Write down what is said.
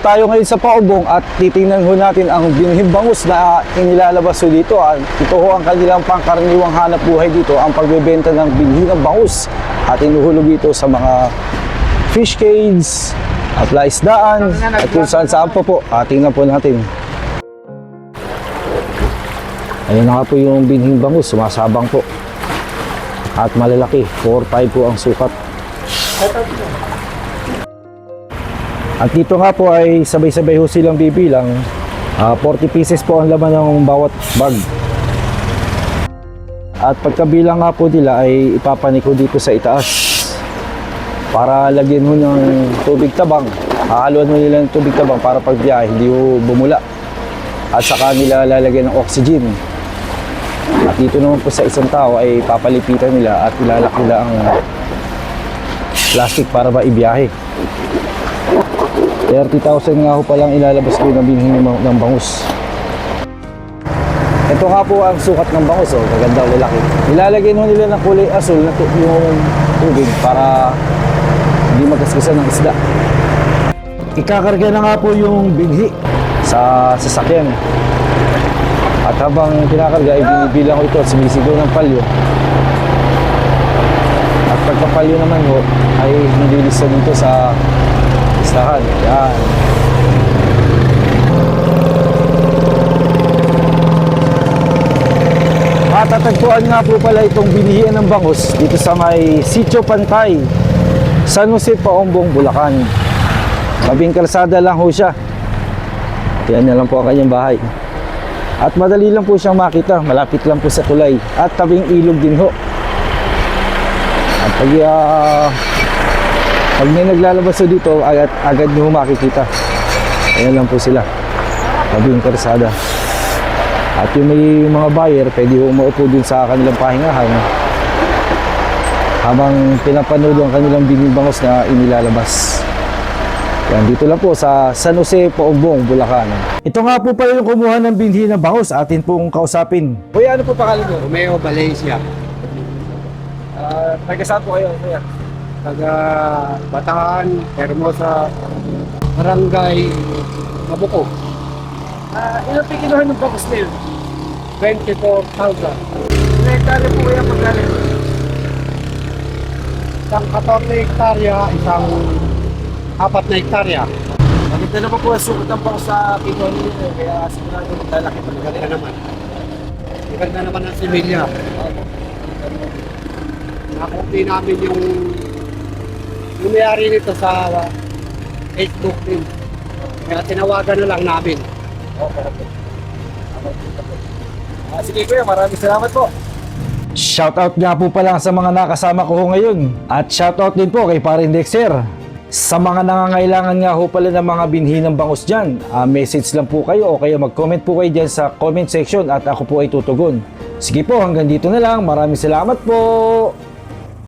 tayo ngayon sa paubong at titingnan ho natin ang binhing bangus na inilalabas ho dito. Ah, Ito ho ang kanilang pangkaraniwang hanap buhay dito, ang pagbebenta ng binhi ng bangus at inuhulog dito sa mga fish cage, at laisdaan, at kung saan saan pa po. Ah, tingnan po natin. Ayun na nga po yung binhing bangus, sumasabang po. At malalaki, 4-5 po ang sukat. At dito nga po ay sabay-sabay ho silang bibilang. Ah, 40 pieces po ang laman ng bawat bag. At pagkabilang nga po nila ay ipapanik ko dito sa itaas. Para lagyan ho ng tubig tabang. Hahaluan mo nila ng tubig tabang para pag biyahe, hindi ho bumula. At saka nila lalagyan ng oxygen. At dito naman po sa isang tao ay papalipitan nila at ilalak nila ang plastic para ba ibiyahe. 30,000 nga ho palang ilalabas ko ng binhi ng, ng bangus. Ito nga po ang sukat ng bangus, oh, kaganda lalaki. Nilalagyan ho nila ng kulay asul na yung tubig para hindi magkasgasan ng isda. Ikakarga na nga po yung binhi sa sasakyan. At habang kinakarga, ay binibilang ko ito at sumisigaw ng palyo. At pagkapalyo naman ho, ay nililista dito sa listahan. Yan. Matatagpuan nga po pala itong binihian ng bangus dito sa may Sitio Pantay, San Jose, Paombong, Bulacan. Mabing kalsada lang ho siya. Yan na lang po ang kanyang bahay. At madali lang po siyang makita, malapit lang po sa tulay. At tabing ilog din ho. At pag, ah, pag may naglalabas ho dito, agad, agad nyo makikita. Ayan lang po sila. Tabing karsada. At yung may mga buyer, pwede maupo din sa kanilang pahingahan habang pinapanood ang kanilang binibangos na inilalabas. Yan, dito lang po sa San Jose, Paumbong, Bulacan. Ito nga po pala yung kumuha ng binhi na bangus. Atin pong kausapin. Kuya, ano po pangalan niyo? Romeo Valencia, Uh, taga saan po kayo, kuya? Taga Bataan, Hermosa, Barangay Mabuko, Uh, ilan po kinuha ng bangus na yun? 24,000. Ilang hektarya po kaya pagkalit? Isang 14 hektarya, isang apat na hektarya. Maganda naman po ang sukat ng bangus sa kinuha niyo. eh, Kaya sigurado lalaki pa Maganda naman. Maganda naman ang similya. Nakupi namin yung yung mayari nito sa Facebook din. Kaya tinawagan na lang namin. Ah, sige kuya, maraming salamat po. Shoutout nga po pala sa mga nakasama ko ho ngayon. At shoutout din po kay Parin Dexter. Sa mga nangangailangan nga ho pala ng mga binhi ng bangus dyan, ah, message lang po kayo o kaya mag-comment po kayo dyan sa comment section at ako po ay tutugon. Sige po, hanggang dito na lang. Maraming salamat po.